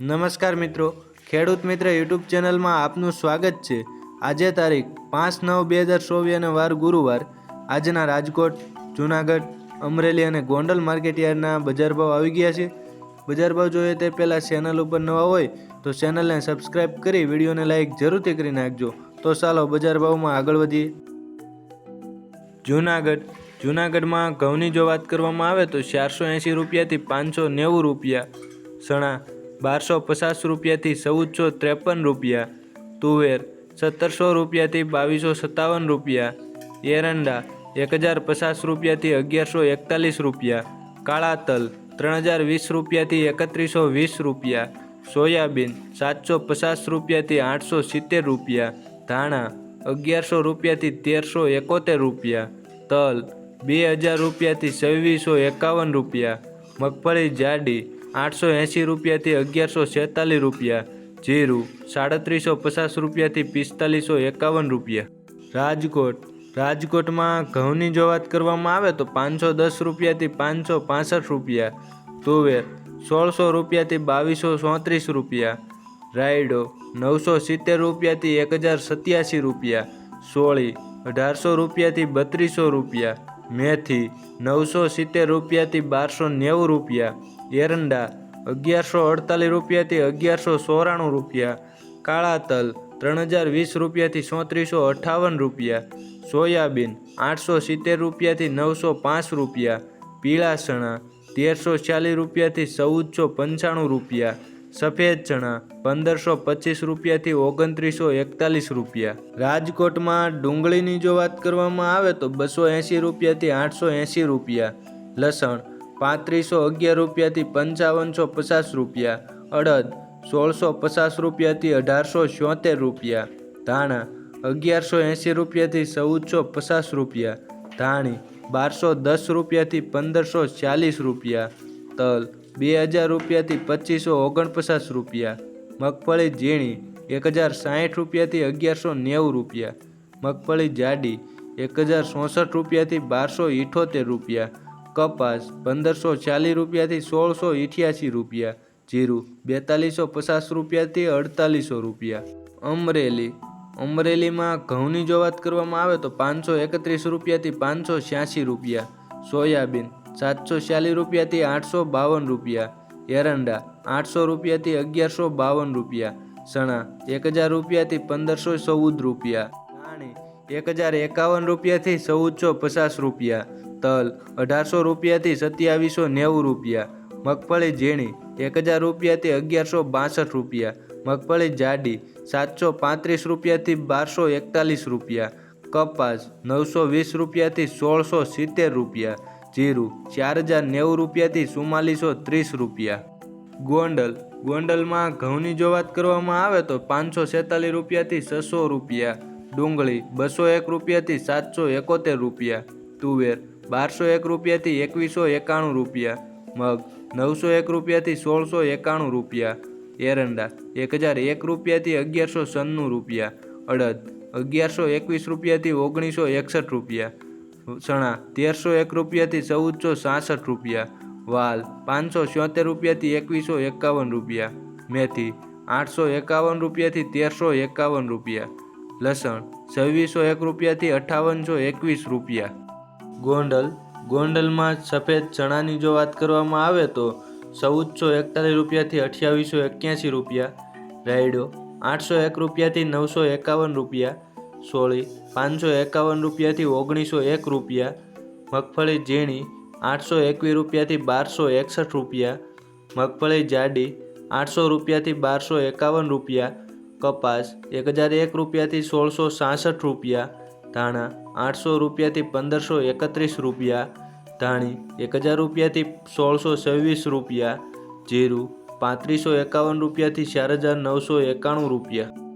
નમસ્કાર મિત્રો, ખેડૂત મિત્ર યુટ્યુબ ચેનલમાં આપનું સ્વાગત છે. આજે તારીખ પાંચ નવ બે હજાર ચોવીસ અને વાર ગુરુવાર. આજના રાજકોટ, જૂનાગઢ, અમરેલી અને ગોંડલ માર્કેટ યાર્ડના બજાર ભાવ આવી ગયા છે. બજાર ભાવ જોઈએ તે પહેલાં ચેનલ ઉપર નવા હોય તો ચેનલને સબસ્ક્રાઈબ કરી વિડીયોને લાઇક જરૂરથી કરી નાખજો. તો ચાલો બજાર ભાવમાં આગળ વધીએ. જૂનાગઢ, જૂનાગઢમાં ઘઉંની જો વાત કરવામાં આવે તો ચારસો એંશી રૂપિયાથી પાંચસો નેવું રૂપિયા. ચણા બારસો પચાસ રૂપિયાથી ચૌદસો ત્રેપન રૂપિયા. તુવેર સત્તરસો રૂપિયાથી બાવીસો સત્તાવન રૂપિયા. એરંડા એક હજાર પચાસ રૂપિયાથી અગિયારસો એકતાલીસ રૂપિયા. કાળા તલ ત્રણ હજાર વીસ રૂપિયાથી એકત્રીસો વીસ રૂપિયા. સોયાબીન સાતસો પચાસ રૂપિયાથી આઠસો સિત્તેર રૂપિયા. ધાણા અગિયારસો રૂપિયાથી તેરસો એકોતેર રૂપિયા. તલ બે હજાર રૂપિયાથી છવ્વીસો એકાવન રૂપિયા. મગફળી જાડી આઠસો એંશી રૂપિયાથી અગિયારસો છેતાલીસ રૂપિયા. જીરું, સાડત્રીસો પચાસ રૂપિયાથી પિસ્તાલીસો એકાવન રૂપિયા. રાજકોટ, રાજકોટમાં ઘઉંની જો વાત કરવામાં આવે તો પાંચસો દસ રૂપિયાથી પાંચસો પાસઠ રૂપિયા. તુવેર, સોળસો રૂપિયાથી બાવીસો ચોત્રીસ રૂપિયા. રાયડો, નવસો સિત્તેર રૂપિયાથી એક હજાર સત્યાસી રૂપિયા. સોળી, અઢારસો રૂપિયાથી બત્રીસો રૂપિયા. મેથી, નવસો સિત્તેર રૂપિયાથી બારસો નેવું રૂપિયા. એરંડા, અગિયારસો અડતાલીસ રૂપિયાથી અગિયારસો ચોરાણું રૂપિયા, કાળા તલ ત્રણ હજાર વીસ રૂપિયાથી ચોત્રીસો અઠાવન રૂપિયા, સોયાબીન આઠસો સિત્તેર રૂપિયાથી નવસો પાંચ રૂપિયા, પીળા ચણા તેરસો ચાલીસ રૂપિયાથી ચૌદસો પંચાણું રૂપિયા, સફેદ ચણા પંદરસો પચીસ રૂપિયાથી ઓગણત્રીસો એકતાલીસ રૂપિયા. રાજકોટમાં ડુંગળીની જો વાત કરવામાં આવે તો બસો એંસી રૂપિયાથી આઠસો એંસી રૂપિયા, લસણ પાંત્રીસો અગિયાર રૂપિયાથી પંચાવનસો પચાસ રૂપિયા, અડદ સોળસો પચાસ રૂપિયાથી અઢારસો છોતેર રૂપિયા, ધાણા અગિયારસો એંસી રૂપિયાથી ચૌદસો પચાસ રૂપિયા, ધાણી બારસો દસ રૂપિયાથી પંદરસો ચાલીસ રૂપિયા, તલ બે હજાર રૂપિયાથી પચીસો ઓગણપચાસ રૂપિયા, મગફળી ઝીણી એક હજાર સાહીઠ રૂપિયાથી અગિયારસો નેવું રૂપિયા, મગફળી જાડી એક હજાર ચોસઠ રૂપિયાથી બારસો ઇઠોતેર રૂપિયા કપાસ પંદરસો ચાલીસ રૂપિયાથી સોળસો ઇઠ્યાસી રૂપિયા, જીરું બેતાલીસો પચાસ રૂપિયાથી અડતાલીસો રૂપિયા, અમરેલી, અમરેલીમાં ઘઉંની જો વાત કરવામાં આવે તો પાંચસો એકત્રીસ રૂપિયાથી પાંચસો છ્યાસી રૂપિયા, સોયાબીન સાતસો ચાલીસ રૂપિયાથી આઠસો બાવન રૂપિયા, એરંડા આઠસો રૂપિયાથી અગિયારસો બાવન રૂપિયા, ચણા એક હજાર રૂપિયાથી પંદરસો ચૌદ રૂપિયા. એક હજાર એકાવન રૂપિયાથી ચૌદસો પચાસ રૂપિયા, તલ અઢારસો રૂપિયાથી સત્યાવીસો નેવું રૂપિયા, મગફળી ઝીણી એક હજાર રૂપિયાથી અગિયારસો બાસઠ રૂપિયા, મગફળી જાડી સાતસો પાંત્રીસ રૂપિયાથી બારસો એકતાલીસ રૂપિયા, કપાસ નવસો વીસ રૂપિયાથી સોળસો સિત્તેર રૂપિયા, જીરું ચાર હજાર નેવું રૂપિયાથી ચુમ્માલીસો ત્રીસ રૂપિયા. ગોંડલ, ગોંડલમાં ઘઉંની જો વાત કરવામાં આવે તો પાંચસો છેતાલીસ રૂપિયાથી છસો રૂપિયા ડુંગળી બસો એક રૂપિયાથી સાતસો એકોતેર રૂપિયા, તુવેર બારસો એક રૂપિયાથી એકવીસો એકાણું રૂપિયા, મગ નવસો એક રૂપિયાથી સોળસો એકાણું રૂપિયા, એરંડા એક હજાર એક રૂપિયાથી અગિયારસો સન્નું રૂપિયા, અડદ અગિયારસો એકવીસ રૂપિયાથી ઓગણીસો એકસઠ રૂપિયા, ચણા તેરસો એક રૂપિયાથી ચૌદસો સાસઠ રૂપિયા, વાલ પાંચસો છોતેર રૂપિયાથી એકવીસો એકાવન રૂપિયા, મેથી આઠસો એકાવન રૂપિયાથી તેરસો એકાવન રૂપિયા લસણ છવ્વીસો એક રૂપિયાથી અઠાવનસો એકવીસ રૂપિયા. ગોંડલ. ગોંડલમાં સફેદ ચણાની જો વાત કરવામાં આવે તો ચૌદસો એકતાલીસ રૂપિયાથી અઠ્યાવીસો એક્યાસી રૂપિયા. રાયડો આઠસો એક રૂપિયાથી નવસો એકાવન રૂપિયા. સોળી પાંચસો એકાવન રૂપિયાથી ઓગણીસો એક રૂપિયા. મગફળી ઝીણી આઠસો એકવીસ રૂપિયાથી બારસો એકસઠ રૂપિયા. મગફળી જાડી આઠસો રૂપિયાથી બારસો એકાવન રૂપિયા. કપાસ એક હજાર એક રૂપિયાથી સોળસો સાસઠ રૂપિયા, ધાણા આઠસો રૂપિયાથી પંદરસો એકત્રીસ રૂપિયા, ધાણી એક હજાર રૂપિયાથી સોળસો છવ્વીસ રૂપિયા, જીરું પાંત્રીસો એકાવન રૂપિયાથી ચાર હજાર નવસો એકાણું રૂપિયા.